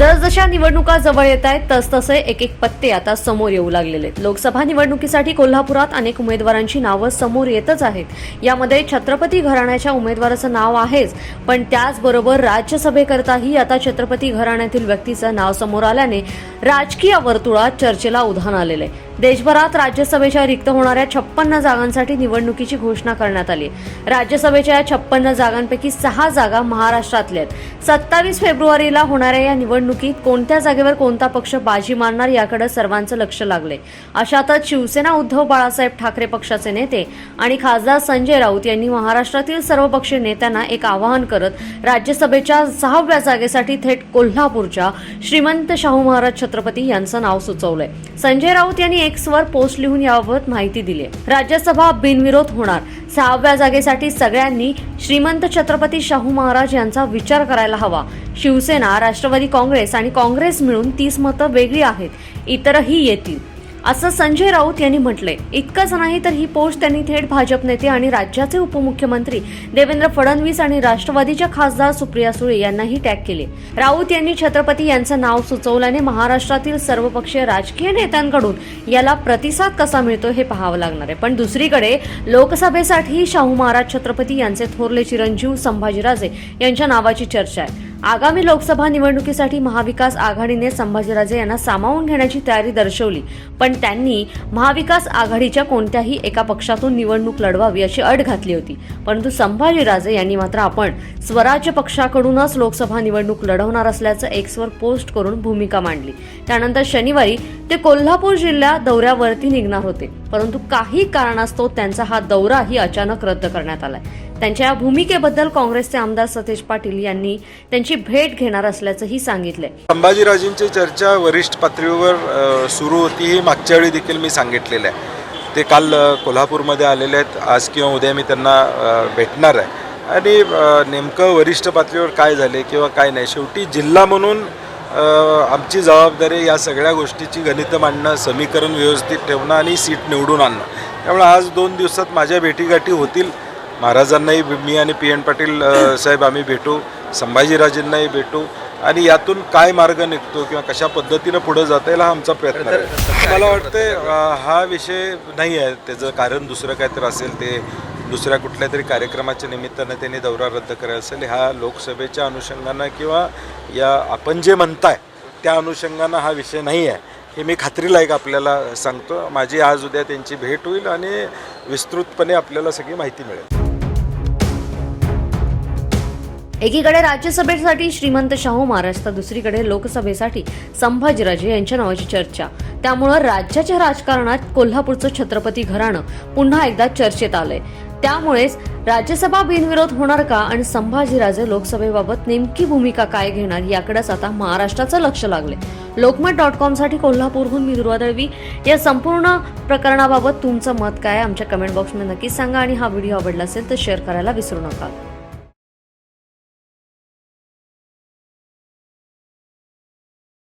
जसजशा निवडणुका जवळ येत आहेत तसतसे एक एक पत्ते आता समोर येऊ लागलेले आहेत. लोकसभा निवडणुकीसाठी कोल्हापुरात अनेक उमेदवारांची नावं समोर येतच आहेत. यामध्ये छत्रपती घराण्याच्या उमेदवाराचं नाव आहेच पण त्याचबरोबर राज्यसभेकरताही आता छत्रपती घराण्यातील व्यक्तीचं नाव समोर आल्याने राजकीय वर्तुळात चर्चेला उधाण आलेलं आहे. देशभरात राज्यसभेच्या रिक्त होणाऱ्या छप्पन्न जागांसाठी निवडणुकीची घोषणा करण्यात आली राज्यसभेच्या या छप्पन्न जागांपैकी सहा जागा महाराष्ट्रातल्या आहेत. सत्तावीस फेब्रुवारीला होणाऱ्या या निवडणुकीत कोणत्या जागेवर कोणता पक्ष बाजी मारणार याकडे सर्वांचं लक्ष लागले. अशातच शिवसेना उद्धव बाळासाहेब ठाकरे पक्षाचे नेते आणि खासदार संजय राऊत यांनी महाराष्ट्रातील सर्वपक्षीय नेत्यांना एक आवाहन करत राज्यसभेच्या सहाव्या जागेसाठी थेट कोल्हापूरच्या श्रीमंत शाहू महाराज छत्रपती यांचं नाव सुचवलंय. संजय राऊत यांनी एक स्वर पोस्ट लिहून याबाबत माहिती दिली राज्यसभा बिनविरोध होणार. सहाव्या जागेसाठी सगळ्यांनी श्रीमंत छत्रपती शाहू महाराज यांचा विचार करायला हवा. शिवसेना राष्ट्रवादी काँग्रेस आणि काँग्रेस मिळून तीस मतं वेगळी आहेत. इतरही येतील. असं संजय राऊत यांनी म्हटलंय. इतकंच नाही तर ही पोस्ट त्यांनी थेट भाजप नेते आणि राज्याचे उपमुख्यमंत्री देवेंद्र फडणवीस आणि राष्ट्रवादीच्या खासदार सुप्रिया सुळे यांनाही टॅग केले. राऊत यांनी छत्रपती यांचं नाव सुचवल्याने महाराष्ट्रातील सर्वपक्षीय राजकीय नेत्यांकडून याला प्रतिसाद कसा मिळतो हे पाहावं लागणार आहे. पण दुसरीकडे लोकसभेसाठी शाहू महाराज छत्रपती यांचे थोरले चिरंजीव संभाजीराजे यांच्या नावाची चर्चा आहे. आगामी लोकसभा निवडणुकीसाठी महाविकास आघाडीने संभाजीराजे यांना सामावून घेण्याची तयारी दर्शवली. पण त्यांनी महाविकास आघाडीच्या कोणत्याही एका पक्षातून निवडणूक लढवावी अशी अट घातली होती. परंतु संभाजीराजे यांनी मात्र आपण स्वराज्य पक्षाकडूनच लोकसभा निवडणूक लढवणार असल्याचं एक्सवर पोस्ट करून भूमिका मांडली. त्यानंतर शनिवारी ते कोल्हापूर जिल्ह्या दौऱ्यावरती निघणार होते. परंतु काही कारणास्तव त्यांचा हा दौराही अचानक रद्द करण्यात आलाय. त्यांच्या या भूमिकेबद्दल काँग्रेसचे आमदार सतेज पाटील यांनी त्यांची भेट घेणार असल्याचंही सांगितलंय. संभाजीराजेंची चर्चा वरिष्ठ पातळीवर सुरू होती ही मागच्या वेळी देखील मी सांगितलेलं आहे. ते काल कोल्हापूरमध्ये आलेले आहेत. आज किंवा उद्या मी त्यांना भेटणार आहे. आणि नेमकं वरिष्ठ पातळीवर काय झाले किंवा काय नाही शेवटी जिल्हा म्हणून आमची जबाबदारी या सगळ्या गोष्टीची गणितं मांडणं समीकरण व्यवस्थित ठेवणं आणि सीट निवडून आणणं. त्यामुळे आज दोन दिवसात माझ्या भेटीगाठी होतील. महाराजांनाही मी आणि पी एन पाटील साहेब आम्ही भेटू संभाजीराजेंनाही भेटू. आणि यातून काय मार्ग निघतो किंवा कशा पद्धतीनं पुढे जाता येईल हा आमचा प्रयत्न आहे. मला वाटते हा विषय नाही आहे त्याचं कारण दुसरं काहीतरी असेल ते दुसऱ्या कुठल्या तरी कार्यक्रमाच्या निमित्तानं त्यांनी दौरा रद्द करायचा असेल हा लोकसभेच्या अनुषंगानं किंवा या आपण जे म्हणताय त्या अनुषंगानं हा विषय नाही आहे. हे मी खात्रीला एक आपल्याला सांगतो. माझी आज उद्या त्यांची भेट होईल आणि विस्तृतपणे आपल्याला सगळी माहिती मिळेल. एकीकडे राज्यसभेसाठी श्रीमंत शाहू महाराज तर दुसरीकडे लोकसभेसाठी संभाजीराजे यांच्या नावाची चर्चा. त्यामुळं राज्याच्या राजकारणात कोल्हापूरचं छत्रपती घराणं पुन्हा एकदा चर्चेत आलंय. त्यामुळेच राज्यसभा बिनविरोध होणार का आणि संभाजीराजे लोकसभेबाबत नेमकी भूमिका काय घेणार याकडेच आता महाराष्ट्राचं लक्ष लागले लोकमत डॉट कॉमसाठी कोल्हापूरहून मी दुर्वा दळवी. या संपूर्ण प्रकरणाबाबत तुमचं मत काय आहे? आमच्या कमेंट बॉक्समध्ये नक्कीच सांगा आणि हा व्हिडिओ आवडला असेल तर शेअर करायला विसरू नका.